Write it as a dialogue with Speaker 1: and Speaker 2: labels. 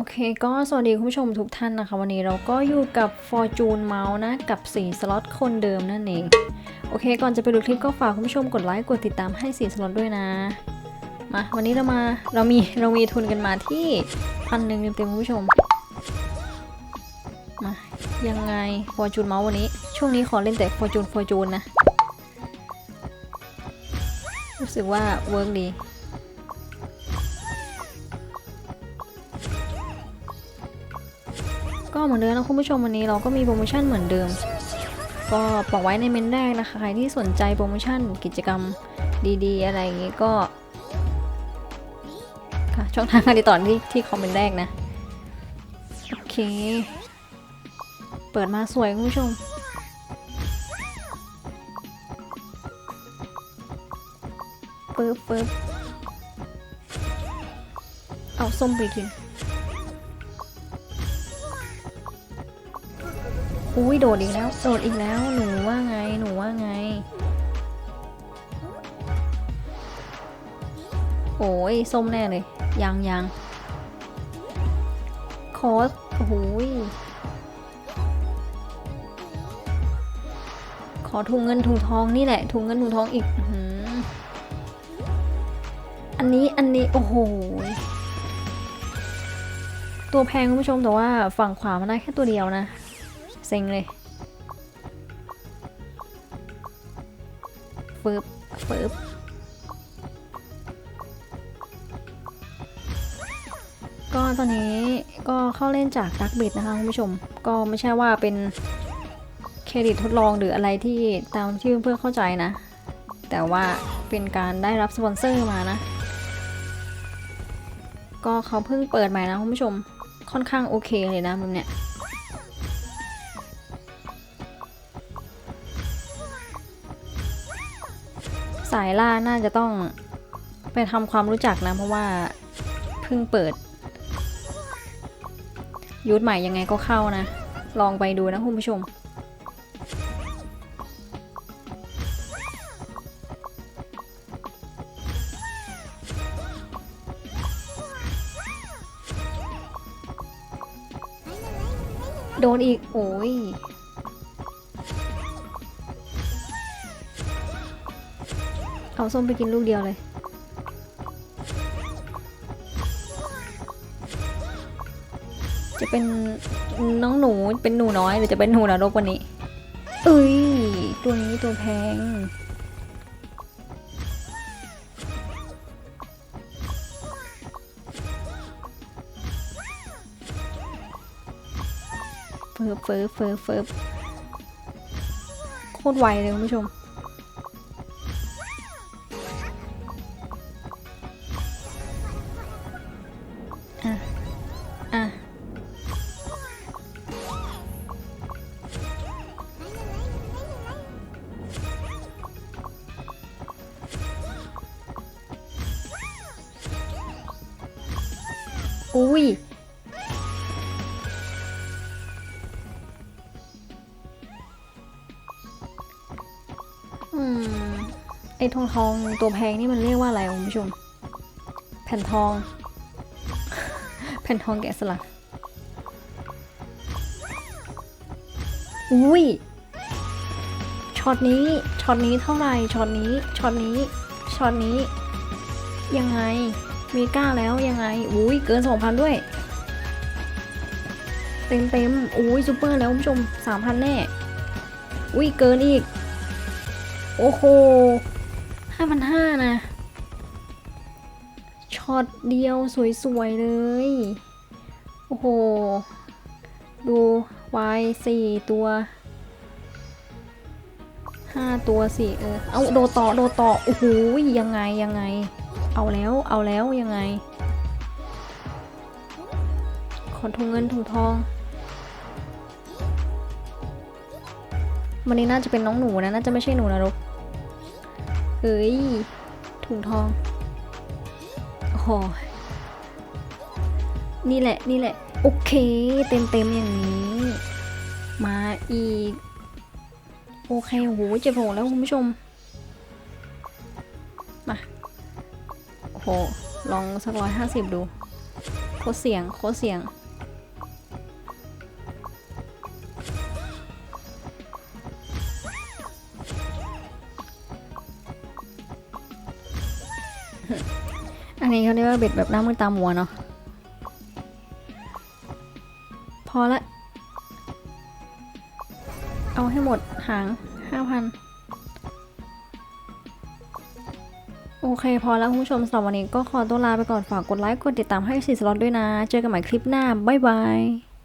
Speaker 1: โอเคก็สวัสดีคุณผู้ชมทุกท่านนะคะ วันนี้เราก็อยู่กับ Fortune Mouse นะ กับ 4 สล็อตคนเดิมนั่นเอง โอเค ก่อนจะไปดูคลิปก็ฝากคุณผู้ชมกดไลค์กดติดตามให้ 4 สล็อตด้วยนะ มาวันนี้เรามาเรามีเรามีทุนกันมาที่พันหนึ่งเต็มๆคุณผู้ชม มา ยังไง Fortune Mouse วันนี้ ช่วงนี้ขอเล่นแต่ Fortune Fortune นะ รู้สึกว่าเวิร์กดี ก็เหมือนเดิมนะคุณผู้ชมวันนี้เราก็มีโปรโมชั่นเหมือนเดิม ก็บอกไว้ในเมนแรกนะคะ ใครที่สนใจโปรโมชั่นกิจกรรมดีๆ อะไรอย่างงี้ก็ค่ะช่องทางการติดต่อที่ที่คอมเมนต์แรกนะ โอเค เปิดมาสวยคุณผู้ชมปึ๊บปึ๊บเอาส้มไปกิน อุ้ยโดดอีกแล้ว โดดอีกแล้ว หนูว่าไง หนูว่าไง โอ้ยส้มแน่เลย ยังยังโคสโอ้ยขอถุงเงินถุงทองนี่แหละถุงเงินถุงทองอีก อันนี้อันนี้โอ้โหยตัวแพงคุณผู้ชมแต่ว่าฝั่งขวามันได้แค่ตัวเดียวนะ เซ็งเลยฟึบฟึบก็ตอนนี้ก็เข้าเล่นจากดักบิดนะคะคุณผู้ชม ก็ไม่ใช่ว่าเป็นเครดิตทดลองหรืออะไรที่ตามที่เพื่อเข้าใจนะ แต่ว่าเป็นการได้รับสปอนเซอร์มานะ ก็เขาเพิ่งเปิดใหม่นะคุณผู้ชม ค่อนข้างโอเคเลยนะมุมเนี้ย สายล่าน่าจะต้องไปทำความรู้จักนะ เพราะว่าเพิ่งเปิดยูทธใหม่ยังไงก็เข้านะ ลองไปดูนะคุณผู้ชมโดนอีก โอ้ย เอาส้มไปกินลูกเดียวเลย จะเป็นน้องหนูเป็นหนูน้อยหรือจะเป็นหนูนรกวันนี้ เอ้ย ตัวนี้ตัวแพงเฟิร์ฟเฟิร์ฟเฟิร์ฟเฟิร์ฟโคตรไวเลยคุณผู้ชม อะ อะ อุ้ยอืมไอ้ทองทองตัวแพงนี่มันเรียกว่าอะไรคุณผู้ชม แผ่นทอง นทองแกะสลักอุ้ยช็อตนี้ช็อตนี้เท่าไหร่ช็อตนี้ช็อตนี้ช็อตนี้ ยังไงมีก้าแล้วยังไงอุ้ยเกิน2,000ด้วย เต็มเต็มอุ้ยซูเปอร์แล้วคุณผู้ชม3,000แน่อุ้ยเกินอีก โอ้โห5,500นะ ช็อตเดียวสวยๆเลย โอ้โห ดูวายสี่ตัวห้าตัวสี่เออ เอาโดต่อโดต่อ โอ้โห ยังไงยังไง เอาแล้วเอาแล้วยังไง ขอถุงเงินถุงทอง วันนี้น่าจะเป็นน้องหนูนะ น่าจะไม่ใช่หนูนรกเอ้ยถุงทอง โห นี่แหละ นี่แหละ โอเค เต็มเต็มอย่างนี้ มาอีก โอเคโอ้โหเจ็บหัวแล้วคุณผู้ชม มา โอ้โห ลองสักร้อยห้าสิบดู โคเสียง โคเสียง อันนี้เขาเรียกว่าเบ็ดแบบหน้ามือตามัวเนาะ พอละ เอาให้หมดหางห้าพันโอเค พอแล้วคุณผู้ชมสำหรับวันนี้ก็ขอตัวลาไปก่อนฝากกดไลค์ กดติดตามให้สีสล็อตด้วยนะ เจอกันใหม่คลิปหน้า บ๊ายบาย